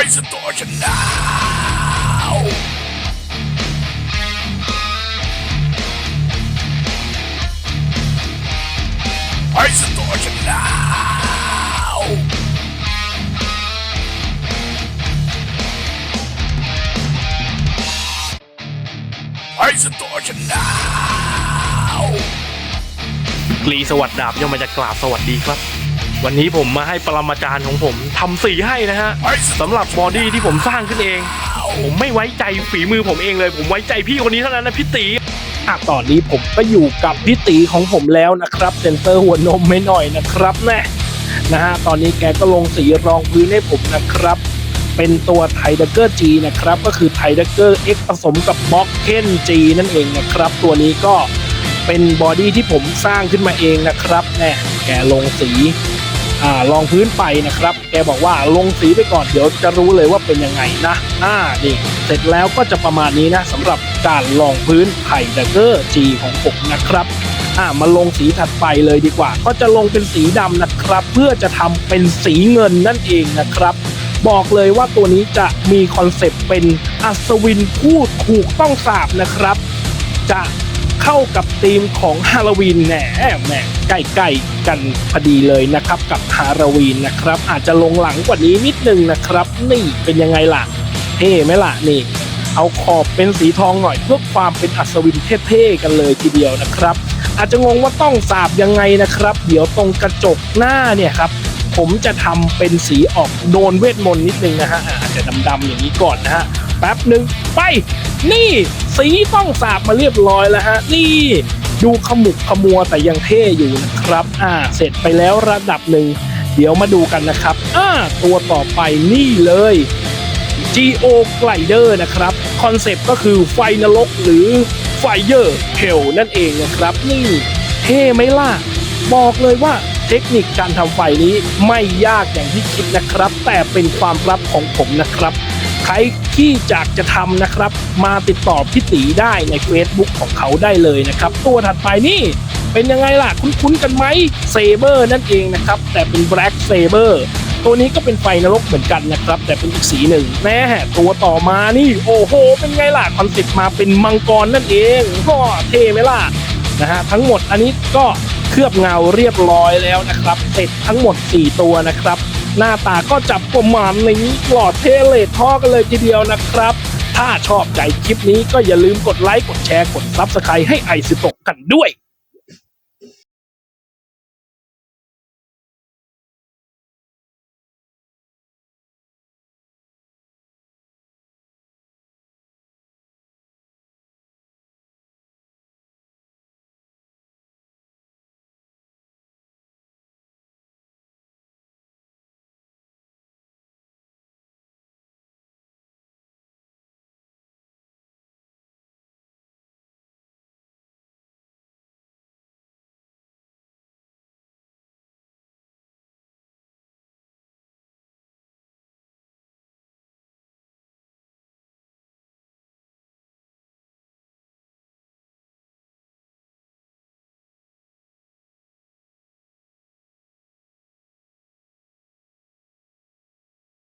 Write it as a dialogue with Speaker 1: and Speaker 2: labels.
Speaker 1: ไอ้สตอฉันหนาวไอ้สตอฉันหนาวไอ้สตอฉันหนาว
Speaker 2: กรีสวัสดดาบย่อมมาจากกราบสวัสดีครับ วันนี้ผมมาให้ปรมาจารย์ของผมทำสีให้นะฮะ
Speaker 1: สำ
Speaker 2: หรับบอดี้ที่ผมสร้างขึ้นเอง ผมไม่ไว้ใจฝีมือผมเองเลย ผมไว้ใจพี่คนนี้เท่านั้นนะพี่ตี
Speaker 3: อะตอนนี้ผมก็อยู่กับพี่ตีของผมแล้วนะครับเซนเตอร์หัวนมไม่หน่อยนะครับแน่นะฮะตอนนี้แกก็ลงสีรองพื้นให้ผมนะครับ เป็นตัวไทเดเกอร์จีนะครับ ก็คือไทเดเกอร์เอ็กผสมกับบล็อกเคนจีนั่นเองนะครับ ตัวนี้ก็เป็นบอดี้ที่ผมสร้างขึ้นมาเองนะครับแน่แกลงสี รองพื้นไปนะครับ แกบอกว่าลงสีไปก่อนเดี๋ยวจะรู้เลยว่าเป็นยังไงนะอ่านี่เสร็จแล้วก็จะประมาณนี้นะสำหรับการลองพื้นไทเดเกอร์จีของผมนะครับอ่ามาลงสีถัดไปเลยดีกว่า ก็จะลงเป็นสีดำนะครับ เพื่อจะทำเป็นสีเงินนั่นเองนะครับบอกเลยว่าตัวนี้จะมีคอนเซปต์เป็นอัศวินพูดถูกต้องสาบนะครับ จะ เข้ากับธีมของฮาโลวีนแหน่แหมใกล้ๆกันพอดีเลยนะครับกับฮาโลวีนนะครับ อาจจะลงหลังกว่านี้นิดนึงนะครับ นี่เป็นยังไงล่ะเท่ไหมล่ะนี่ เอาขอบเป็นสีทองหน่อยเพื่อความเป็นอัศวินเท่ๆกันเลยทีเดียวนะครับ อาจจะงงว่าต้องสาบยังไงนะครับ เดี๋ยวตรงกระจกหน้าเนี่ยครับผมจะทำเป็นสีออกโดนเวทมนต์นิดนึงนะฮะอาจจะดำๆอย่างนี้ก่อนนะฮะแป๊บหนึ่งไป นี่ สีต้องสาบมาเรียบร้อยแล้วฮะนี่ดูขมุกขมัวแต่ยังเท่อยู่นะครับ อ่า เสร็จไปแล้วระดับหนึ่ง เดี๋ยวมาดูกันนะครับ อ่า ตัวต่อไปนี่เลย Geo Glider นะครับ คอนเซปต์ก็คือไฟนรกหรือ Fire Hell นั่นเองนะครับ นี่ เท่ไหมล่ะ บอกเลยว่าเทคนิคการทำไฟนี้ไม่ยากอย่างที่คิดนะครับ แต่เป็นความลับของผมนะครับ ใครที่อยากจะทำนะครับ มาติดต่อพี่ตีได้ใน Facebook ของเขาได้เลยนะครับ ตัวถัดไปนี่เป็นยังไงล่ะ คุ้นๆกันไหมเซเบอร์นั่นเองนะครับ แต่เป็น Black Saber ตัวนี้ก็เป็นไฟนรกเหมือนกันนะครับ แต่เป็นอีกสีหนึ่งแน่ตัวต่อมานี่ โอ้โห เป็นไงล่ะ คอนเซ็ปต์มาเป็นมังกรนั่นเองก็เท่ไหมล่ะนะฮะทั้งหมดอันนี้ก็เคลือบเงาเรียบร้อยแล้วนะครับ เสร็จทั้งหมด 4 ตัวนะครับ หน้าตาก็จับประมาณนี้หลอดเทเลทท่อกันเลยทีเดียวนะครับ ถ้าชอบใจคลิปนี้ก็อย่าลืมกดไลค์กดแชร์กดซับสไครต์ให้ไอซิตกกันด้วย